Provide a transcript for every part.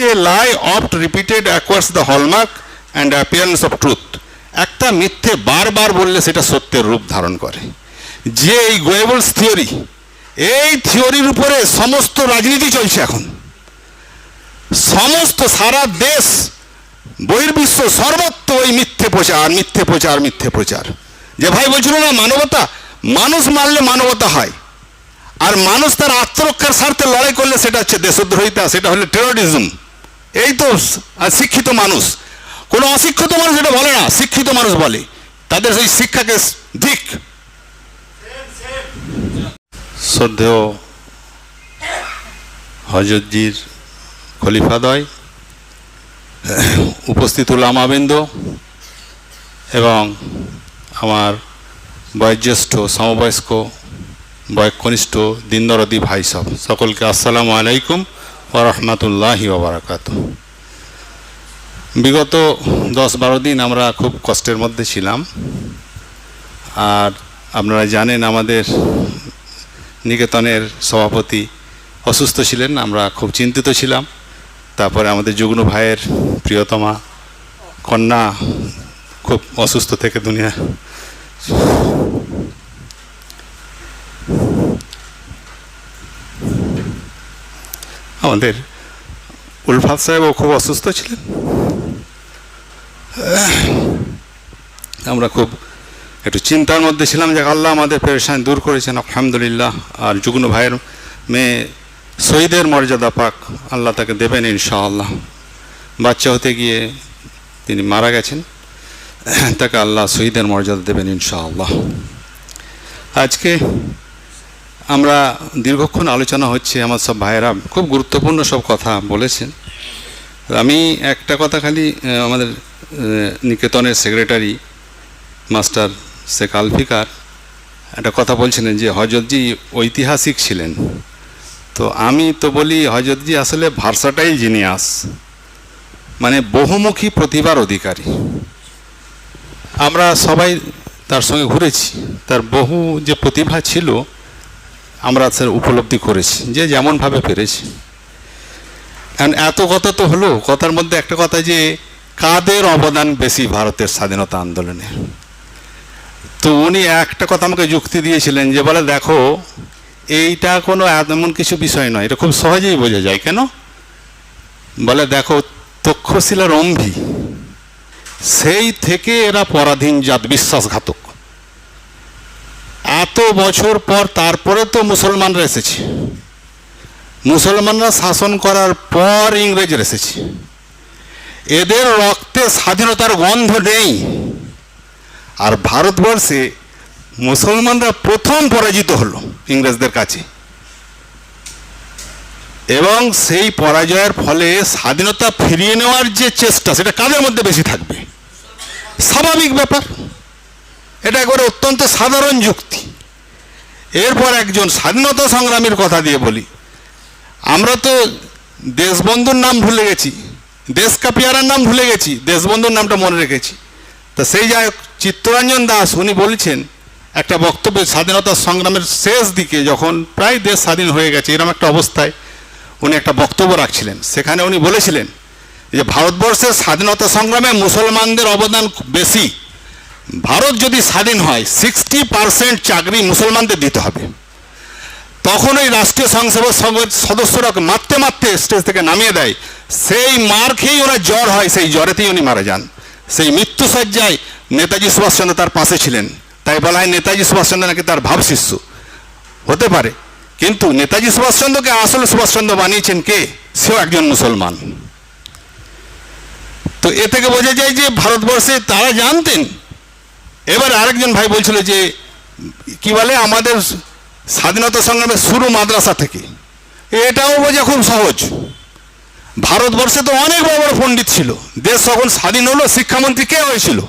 A lie oft repeated acquires the hallmark and appearance of truth. একটা মিথ্যে বারবার বললে সেটা সত্যের রূপ ধারণ করে। যে এই গোয়েবলস থিওরি এই থিওরির উপরে সমস্ত রাজনীতি চলছে এখন। সমস্ত সারা দেশ, বহির্বিশ্ব সর্বত্র ওই মিথ্যে প্রচার মিথ্যে প্রচার মিথ্যে প্রচার। যে ভাই বলছিল না, মানবতা, মানুষ মারলে মানবতা হয়। আর মানুষ তার আত্মরক্ষার স্বার্থে লড়াই করলে সেটা হচ্ছে দেশদ্রোহিতা, সেটা হলো টেরোরিজম এই তো শিক্ষিত মানুষ। কোনো অশিক্ষিত মানুষ এটা বলে না, শিক্ষিত মানুষ বলে। তাদের সেই শিক্ষাকে দিক। শ্রদ্ধেয় হজরতজির খলিফাদয়, উপস্থিত উলামাবৃন্দ এবং আমার বয়োজ্যেষ্ঠ, সমবয়স্ক, বয়কনিষ্ঠ, দিনদরদি ভাই সব। সকলকে আসসালামু আলাইকুম। ওরহমতুল্লাহি ওবরাকাত বিগত দশ বারো দিন আমরা খুব কষ্টের মধ্যে ছিলাম। আর আপনারা জানেন আমাদের নিকেতনের সভাপতি অসুস্থ ছিলেন, আমরা খুব চিন্তিত ছিলাম। তারপরে আমাদের যুগ্ন ভাইয়ের প্রিয়তমা কন্যা খুব অসুস্থ থেকে দুনিয়া আমাদের উলফাত সাহেবও খুব অসুস্থ ছিলেন। আমরা খুব একটু চিন্তার মধ্যে ছিলাম যে আল্লাহ আমাদের পেরেশান দূর করেছেন, আলহামদুলিল্লাহ। আর যুগ্ন ভাইয়ের মেয়ে শহীদের মর্যাদা পাক আল্লাহ তাকে দেবেন ইনশাআল্লাহ। বাচ্চা হতে গিয়ে তিনি মারা গেছেন, তাকে আল্লাহ শহীদের মর্যাদা দেবেন ইনশাআল্লাহ। আজকে আমরা দীর্ঘক্ষণ আলোচনা হচ্ছে আমার সব ভাইয়েরা খুব গুরুত্বপূর্ণ সব কথা বলেছেন। আমি একটা কথা খালি আমাদের নিকেতনের সেক্রেটারি মাস্টার শেখ আলফিকার, একটা কথা বলছিলেন যে হজরতজি ঐতিহাসিক ছিলেন। তো আমি তো বলি, হজরতজি আসলে ভার্সাটাই জিনিয়াস মানে বহুমুখী প্রতিভার অধিকারী। আমরা সবাই তার সঙ্গে ঘুরেছি, তার বহু যে প্রতিভা ছিল আমরা স্যার উপলব্ধি করেছি, যে যেমনভাবে পেরেছি। এখন এত কথা তো হলো, কথার মধ্যে একটা কথা যে, কাদের অবদান বেশি ভারতের স্বাধীনতা আন্দোলনে? তো উনি একটা কথা আমাকে যুক্তি দিয়েছিলেন যে, বলে দেখো, এইটা কোনো এমন কিছু বিষয় নয়, এটা খুব সহজেই বোঝা যায়, কেন? বলে দেখো তক্ষশিলা রম্ভি সেই থেকে এরা পরাধীন জাত বিশ্বাসঘাতক। এত বছর পর তারপরে তো মুসলমানরা এসেছে। মুসলমানরা শাসন করার পর ইংরেজরা এসেছে। এদের রক্তে স্বাধীনতার গন্ধ নেই। আর ভারতবর্ষে মুসলমানরা প্রথম পরাজিত হলো ইংরেজদের কাছে। এবং সেই পরাজয়ের ফলে স্বাধীনতা ফিরিয়ে নেওয়ার যে চেষ্টা, সেটা কাদের মধ্যে বেশি থাকবে? স্বাভাবিক ব্যাপার। এটা একবারে অত্যন্ত সাধারণ যুক্তি। এরপর একজন স্বাধীনতা সংগ্রামীর কথা দিয়ে বলি। আমরা তো দেশবন্ধুর নাম ভুলে গেছি। দেশ কাপিয়ারার নাম ভুলে গেছি। দেশবন্ধুর নামটা মনে রেখেছি। তা সেই হোক, চিত্তরঞ্জন দাস উনি বলছেন একটা বক্তব্যে স্বাধীনতা সংগ্রামের শেষ দিকে যখন প্রায় দেশ স্বাধীন হয়ে গেছে এরকম একটা অবস্থায় উনি একটা বক্তব্য রাখছিলেন। সেখানে উনি বলেছিলেন যে ভারতবর্ষের স্বাধীনতা সংগ্রামে মুসলমানদের অবদান বেশি। ভারত যদি স্বাধীন হয় সিক্সটি পার্সেন্ট চাকরি মুসলমানদের দিতে হবে। তখন ওই রাষ্ট্রীয় সংসদের সদস্যরা মারতে মারতে স্টেজ থেকে নামিয়ে দেয়। সেই মার খেয়েই ওরা জ্বর হয়, সেই জ্বরেতেই উনি মারা যান। সেই মৃত্যুসজ্জায় নেতাজি সুভাষচন্দ্র তার পাশে ছিলেন। তাই বলা হয় নেতাজি সুভাষচন্দ্র নাকি তার ভাব শিষ্য। হতে পারে। কিন্তু নেতাজি সুভাষচন্দ্রকে আসলে সুভাষচন্দ্র বানিয়েছেন কে? সেও একজন মুসলমান। তো এ থেকে বোঝা যায় যে ভারতবর্ষে তারা জানতেন এবার আরেকজন ভাই বলছিল যে, কি বলে, আমাদের স্বাধীনতা সংগ্রামের শুরু মাদ্রাসা থেকে। এটাও বোঝা খুব সহজ। ভারতবর্ষে তো অনেক বড় বড় পণ্ডিত ছিল। দেশ যখন স্বাধীন হলো, শিক্ষামন্ত্রী কে হয়েছিল?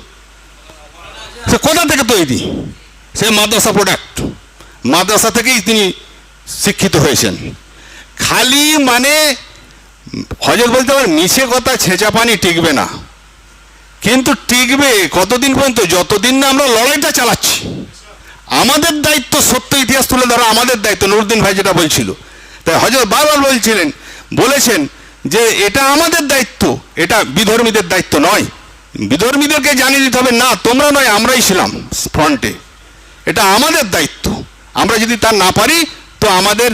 সে কোথা থেকে তৈরি? সে মাদ্রাসা প্রোডাক্ট মাদ্রাসা থেকেই তিনি শিক্ষিত হয়েছেন। খালি মানে হজরত বলতে পারেন মিছে কথা ছেঁচা পানি টিকবে না। কিন্তু টিকবে কতদিন পর্যন্ত? যতদিন না আমরা লড়াইটা চালাচ্ছি। আমাদের দায়িত্ব সত্য ইতিহাস তুলে ধরা আমাদের দায়িত্ব, নুরুদ্দিন ভাই যেটা বলছিল। তাই হজরত বারবার বলছিলেন, বলেছেন যে এটা আমাদের দায়িত্ব, এটা বিধর্মীদের দায়িত্ব নয়। বিধর্মীদেরকে জানিয়ে দিতে হবে, না, তোমরা নয়, আমরাই ছিলাম ফ্রন্টে এটা আমাদের দায়িত্ব। আমরা যদি তা না পারি, তো আমাদের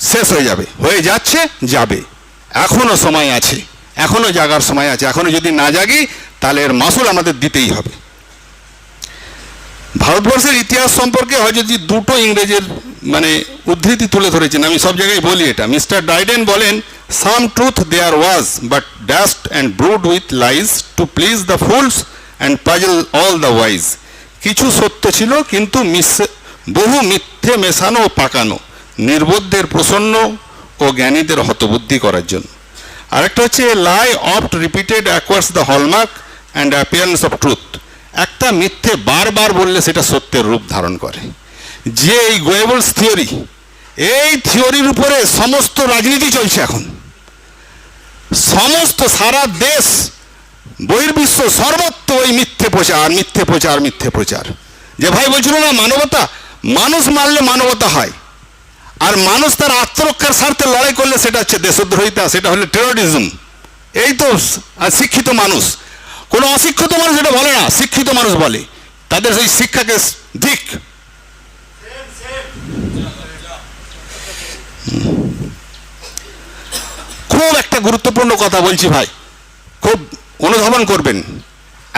শেষ হয়ে যাবে। হয়ে যাচ্ছে, যাবে। এখনও সময় আছে। এখনও জাগার সময় আছে। এখনও যদি না জাগি তাহলে এর মাসুল আমাদের দিতেই হবে। ভারতবর্ষের ইতিহাস সম্পর্কে হয় যদি দুটো ইংরেজের মানে উদ্ধৃতি তুলে ধরেছেন, আমি সব জায়গায় বলি এটা। মিস্টার ডাইডেন বলেন some truth there was but dashed and brewed with lies to please the fools and puzzle all the wise কিছু সত্য ছিল, কিন্তু বহু মিথ্যে মেশানো ও পাকানো, নির্বোধদের প্রসন্ন ও জ্ঞানীদের হতবুদ্ধি করার জন্য। আরেকটা হচ্ছে lie oft repeated acquires the hallmark and appearance of truth একটা মিথ্যে বারবার বললে সেটা সত্যের রূপ ধারণ করে। যে এই গোয়েবলস থিওরি এই থিওরির উপরে সমস্ত রাজনীতি চলছে এখন। সমস্ত সারা দেশ, বহির্বিশ্ব সর্বত্র ওই মিথ্যে প্রচার মিথ্যে প্রচার মিথ্যে প্রচার। যে ভাই বলছিল না, মানবতা, মানুষ মারলে মানবতা হয়। আর মানুষ তার আত্মরক্ষার স্বার্থে লড়াই করলে সেটা হচ্ছে দেশদ্রোহিতা, সেটা হলো টেরোরিজম এই তো শিক্ষিত মানুষ। কোনো অশিক্ষিত মানুষ এটা বলে না, শিক্ষিত মানুষ বলে। তাদের সেই শিক্ষাকে দিক। খুব একটা গুরুত্বপূর্ণ কথা বলছি ভাই, খুব অনুধাবন করবেন।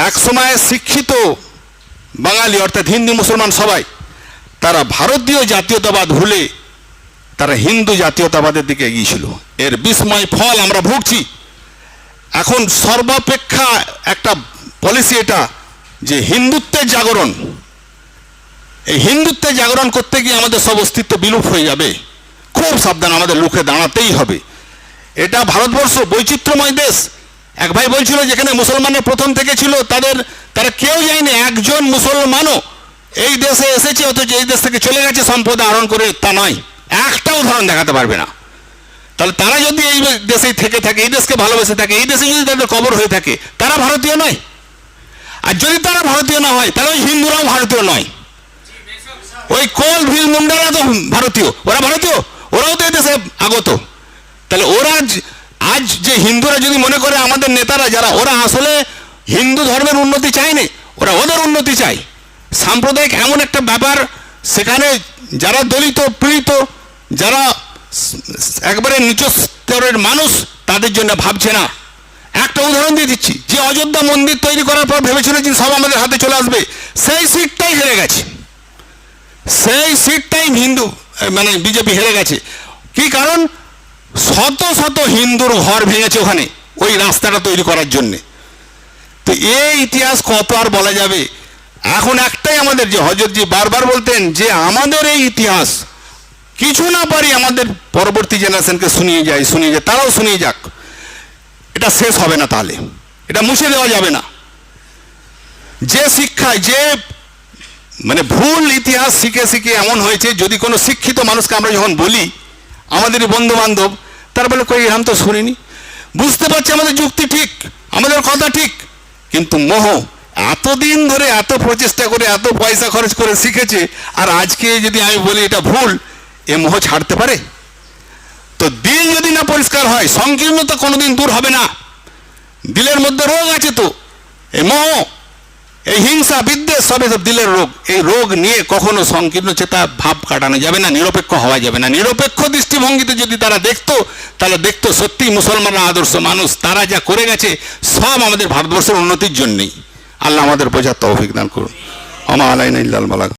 এক সময় শিক্ষিত বাঙালি, অর্থাৎ হিন্দু মুসলমান সবাই, তারা ভারতীয় জাতীয়তাবাদ ভুলে তারা হিন্দু জাতীয়তাবাদের দিকে এগিয়েছিল এর বিস্ময় ফল আমরা ভুগছি। এখন সর্বাপেক্ষা একটা পলিসি এটা যে হিন্দুত্বের জাগরণ। এই হিন্দুত্বের জাগরণ করতে গিয়ে আমাদের সব অস্তিত্ব বিলুপ হয়ে যাবে। খুব সাবধান আমাদের লুকে দাঁড়াতেই হবে। এটা ভারতবর্ষ বৈচিত্র্যময় দেশ। এক ভাই বলছিল, যেখানে মুসলমানের প্রথম থেকে ছিল, তাদের, তারা কেউ যায়নি, একজন মুসলমানও এই দেশে এসেছে, অথচ এই দেশ থেকে চলে গেছে, সম্পদ আহরণ করে তা নয়। একটা উদাহরণ দেখাতে পারবে না। তাহলে তারা যদি এই দেশেই থেকে থাকে, এই দেশকে ভালোবেসে থাকে, এই দেশে যদি তাদের কবর হয়ে থাকে, তারা ভারতীয় নয়। আর যদি তারা ভারতীয় না হয়, তাহলে ওই হিন্দুরাও ভারতীয় নয়। ওই কোল ভিল মুন্ডারা তো ভারতীয়, ওরা ভারতীয়, ওরাও তো এই দেশে আগত। তাহলে ওরা আজ- যে হিন্দুরা যদি মনে করে আমাদের নেতারা যারা, ওরা আসলে হিন্দু ধর্মের উন্নতি চায়নি, ওরা ওদের উন্নতি চায়। সাম্প্রদায়িক এমন একটা ব্যাপার, সেখানে যারা দলিত, পীড়িত, যারা একবারে নিচ স্তরের মানুষ তাদের জন্য ভাবছে না। একটা উদাহরণ দিয়ে দিচ্ছি। যে অযোধ্যা মন্দির তৈরি করার পর ভেবেছিল যে সব আমাদের হাতে চলে আসবে, সেই সিটটাই হেরে গেছে। সেই সিটটাই হিন্দু মানে বিজেপি হেরে গেছে। কি কারণ? শত শত হিন্দুর ঘর ভেঙেছে ওখানে, ওই রাস্তাটা তৈরি করার জন্যে। তো এই ইতিহাস কত আর বলা যাবে? এখন একটাই আমাদের যে হজরতজি বারবার বলতেন যে আমাদের এই ইতিহাস কিছু না পারি আমাদের পরবর্তী জেনারেশনকে শুনিয়ে যায় শুনিয়ে যায় তারাও শুনিয়ে যাক। এটা শেষ হবে না তাহলে। এটা মুছে দেওয়া যাবে না। যে শিক্ষায়, যে মানে ভুল ইতিহাস শিখে শিখে এমন হয়েছে, যদি কোনো শিক্ষিত মানুষকে আমরা যখন বলি, আমাদের বন্ধু বান্ধব তারা বলে, কই এরকম তো শুনিনি। বুঝতে পারছি আমাদের যুক্তি ঠিক, আমাদের কথা ঠিক, কিন্তু মোহ, এতদিন ধরে এত প্রচেষ্টা করে, এত পয়সা খরচ করে শিখেছে, আর আজকে যদি আমি বলি এটা ভুল এ মোহ ছাড়তে পারে? তো দিল যদি না পরিষ্কার হয়, সংকীর্ণতা কোনোদিন দূর হবে না। দিলের মধ্যে রোগ আছে তো এই মোহ, এই হিংসা, বিদ্বেষ সবে সব দিলের রোগ। এই রোগ নিয়ে কখনো সংকীর্ণ চেতা, ভাব কাটানো যাবে না, নিরপেক্ষ হওয়া যাবে না। নিরপেক্ষ দৃষ্টিভঙ্গিতে যদি তারা দেখতো, তাহলে দেখতো সত্যি মুসলমানরা আদর্শ মানুষ। তারা যা করে গেছে, সব আমাদের ভারতবর্ষের উন্নতির জন্যই। আল্লাহ আমাদের বোঝার তৌফিক দান করুন। আমা আলাইন ইল্লাল বালাগ